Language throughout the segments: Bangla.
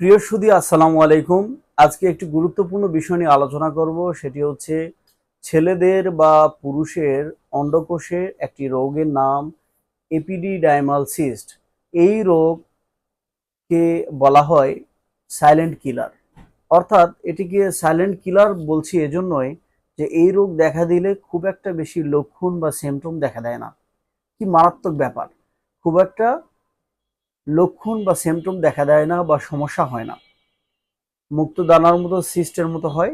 প্রিয় সুদী, আসসালামু আলাইকুম। আজকে একটি গুরুত্বপূর্ণ বিষয় নিয়ে আলোচনা করব, সেটি হচ্ছে ছেলেদের বা পুরুষের অন্ডকোষে একটি রোগের নাম এপিডিডাইমাল সিস্ট। এই রোগকে বলা হয় সাইলেন্ট কিলার। অর্থাৎ এটিকে সাইলেন্ট কিলার বলছি এজন্যই যে এই রোগ দেখা দিলে খুব একটা বেশি লক্ষণ বা সিমটম দেখা দেয় না। কি মারাত্মক ব্যাপার। খুব একটা লক্ষণ বা সিমটম দেখা দেয় না বা সমস্যা হয় না। মুক্ত দানার মতো সিস্টের মতো হয়।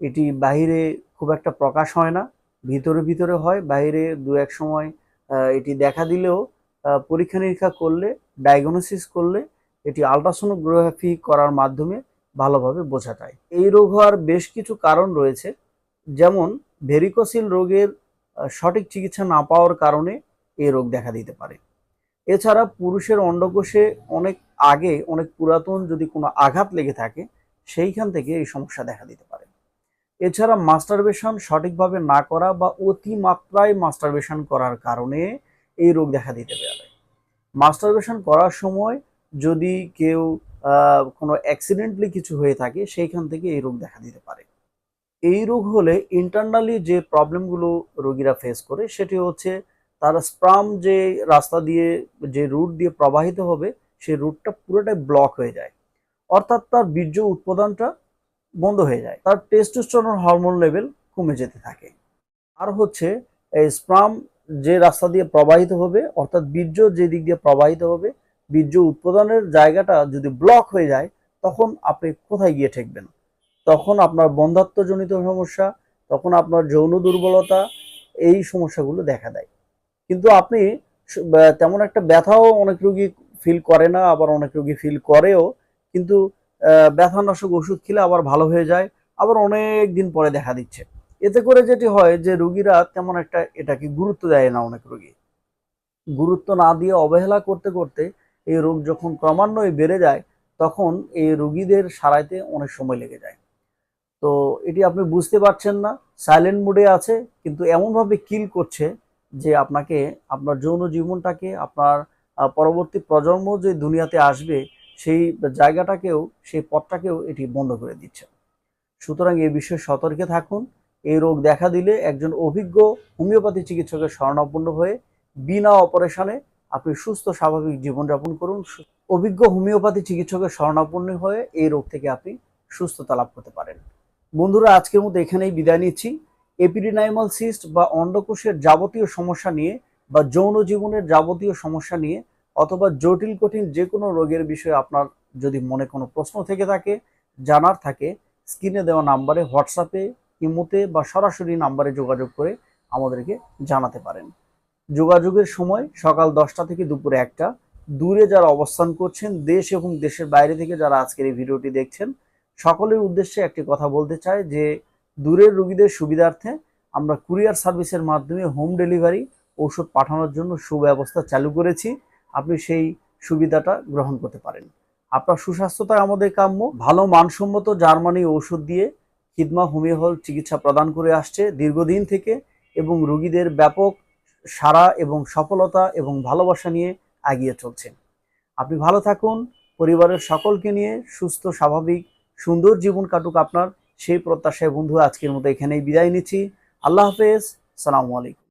এটি বাইরে খুব একটা প্রকাশ হয় না, ভিতরে ভিতরে হয়। বাইরে দু এক সময় এটি দেখা দিলেও পরীক্ষা নিরীক্ষা করলে ডায়াগনোসিস করলে, এটি আলট্রাসোনোগ্রাফি করার মাধ্যমে ভালোভাবে বোঝা যায়। এই রোগ হওয়ার বেশ কিছু কারণ রয়েছে। যেমন ভেরিকোসিল রোগের সঠিক চিকিৎসা না পাওয়ার কারণে এই রোগ দেখা দিতে পারে। এছাড়া পুরুষের অন্ডকোষে অনেক আগে, অনেক পুরাতন যদি কোনো আঘাত লেগে থাকে, সেইখান থেকে এই সমস্যা দেখা দিতে পারে। এছাড়া মাস্টারবেশন সঠিকভাবে না করা বা অতিমাত্রায় মাস্টারবেশন করার কারণে এই রোগ দেখা দিতে পারে। মাস্টারবেশন করার সময় যদি কেউ কোনো অ্যাক্সিডেন্টলি কিছু হয়ে থাকে, সেইখান থেকে এই রোগ দেখা দিতে পারে। এই রোগ হলে ইন্টারনালি যে প্রবলেমগুলো রোগীরা ফেস করে, সেটি হচ্ছে তার স্প্রাম যে রাস্তা দিয়ে, যে রুট দিয়ে প্রবাহিত হবে সেই রুটটা পুরোটাই ব্লক হয়ে যায়। অর্থাৎ তার বীর্য উৎপাদনটা বন্ধ হয়ে যায়। তার টেস্টোস্টেরন হরমোন লেভেল কমে যেতে থাকে। আর হচ্ছে, এই স্প্রাম যে রাস্তা দিয়ে প্রবাহিত হবে, অর্থাৎ বীর্য যে দিক দিয়ে প্রবাহিত হবে, বীর্য উৎপাদনের জায়গাটা যদি ব্লক হয়ে যায়, তখন আপনি কোথায় গিয়ে ঠেকবেন? তখন আপনার বন্ধাত্মজনিত সমস্যা, তখন আপনার যৌন দুর্বলতা, এই সমস্যাগুলো দেখা দেয়। কিন্তু আপনি তেমন একটা ব্যথাও অনেক রোগী ফিল করে না, আবার অনেক রোগী ফিল করেও। কিন্তু ব্যথানাশক ওষুধ খেলে আবার ভালো হয়ে যায়, আবার অনেক দিন পরে দেখা দিচ্ছে। এতে করে যেটি হয় যে রোগীরা তেমন একটা এটাকে গুরুত্ব দেয় না অনেক রোগী। গুরুত্ব না দিয়ে অবহেলা করতে করতে এই রোগ যখন ক্রমান্বয়ে বেড়ে যায়, তখন এই রোগীদের সারাইতে অনেক সময় লেগে যায়। তো এটি আপনি বুঝতে পারছেন না সাইলেন্ট মোডে আছে, কিন্তু এমনভাবে কিল করছে যে আপনাকে, আপনার যৌন জীবনটাকে, আপনার পরবর্তী প্রজন্ম যে দুনিয়াতে আসবে, সেই জায়গাটাকেও, সেই পথটাকেও এটি বন্ধ করে দিচ্ছে। সুতরাং এই বিষয়ে সতর্কে থাকুন। এই রোগ দেখা দিলে একজন অভিজ্ঞ হোমিওপ্যাথি চিকিৎসকের শরণাপন্ন হয়ে বিনা অপারেশনে আপনি সুস্থ, স্বাভাবিক জীবনযাপন করুন। অভিজ্ঞ হোমিওপ্যাথি চিকিৎসকের শরণাপন্ন হয়ে এই রোগ থেকে আপনি সুস্থতা লাভ করতে পারেন। বন্ধুরা, আজকের মতো এখানেই বিদায় নিচ্ছি। এপিডিনাইমাল সিস্ট বা অন্ডকোষের যাবতীয় সমস্যা নিয়ে বা যৌন জীবনের যাবতীয় সমস্যা নিয়ে অথবা জটিল, কঠিন যে কোনো রোগের বিষয়ে আপনার যদি মনে কোনো প্রশ্ন থেকে থাকে, জানার থাকে, স্ক্রিনে দেওয়া নাম্বারে হোয়াটসঅ্যাপে, ইমোতে বা সরাসরি নাম্বারে যোগাযোগ করে আমাদেরকে জানাতে পারেন। যোগাযোগের সময় সকাল দশটা থেকে দুপুরে একটা, দূরে যারা অবস্থান করছেন, দেশ এবং দেশের বাইরে থেকে যারা আজকের এই ভিডিওটি দেখছেন, সকলের উদ্দেশ্যে একটি কথা বলতে চাই যে দূরের রোগীদের সুবিধার্থে আমরা কুরিয়ার সার্ভিসের মাধ্যমে হোম ডেলিভারি ঔষধ পাঠানোর জন্য সুব্যবস্থা চালু করেছি। আপনি সেই সুবিধাটা গ্রহণ করতে পারেন। আপনার সুস্বাস্থ্যতা আমাদের কাম্য। ভালো মানসম্মত জার্মানি ঔষধ দিয়ে খিদমা হোমিও হল চিকিৎসা প্রদান করে আসছে দীর্ঘদিন থেকে এবং রোগীদের ব্যাপক সারা এবং সফলতা এবং ভালোবাসা নিয়ে এগিয়ে চলছে। আপনি ভালো থাকুন। পরিবারের সকলকে নিয়ে সুস্থ, স্বাভাবিক, সুন্দর জীবন কাটুক আপনার। সেই প্রত্যাশায় বন্ধু আজকের মতো এখানেই বিদায় নিচ্ছি। আল্লাহ হাফেজ সালামু আলাইকুম।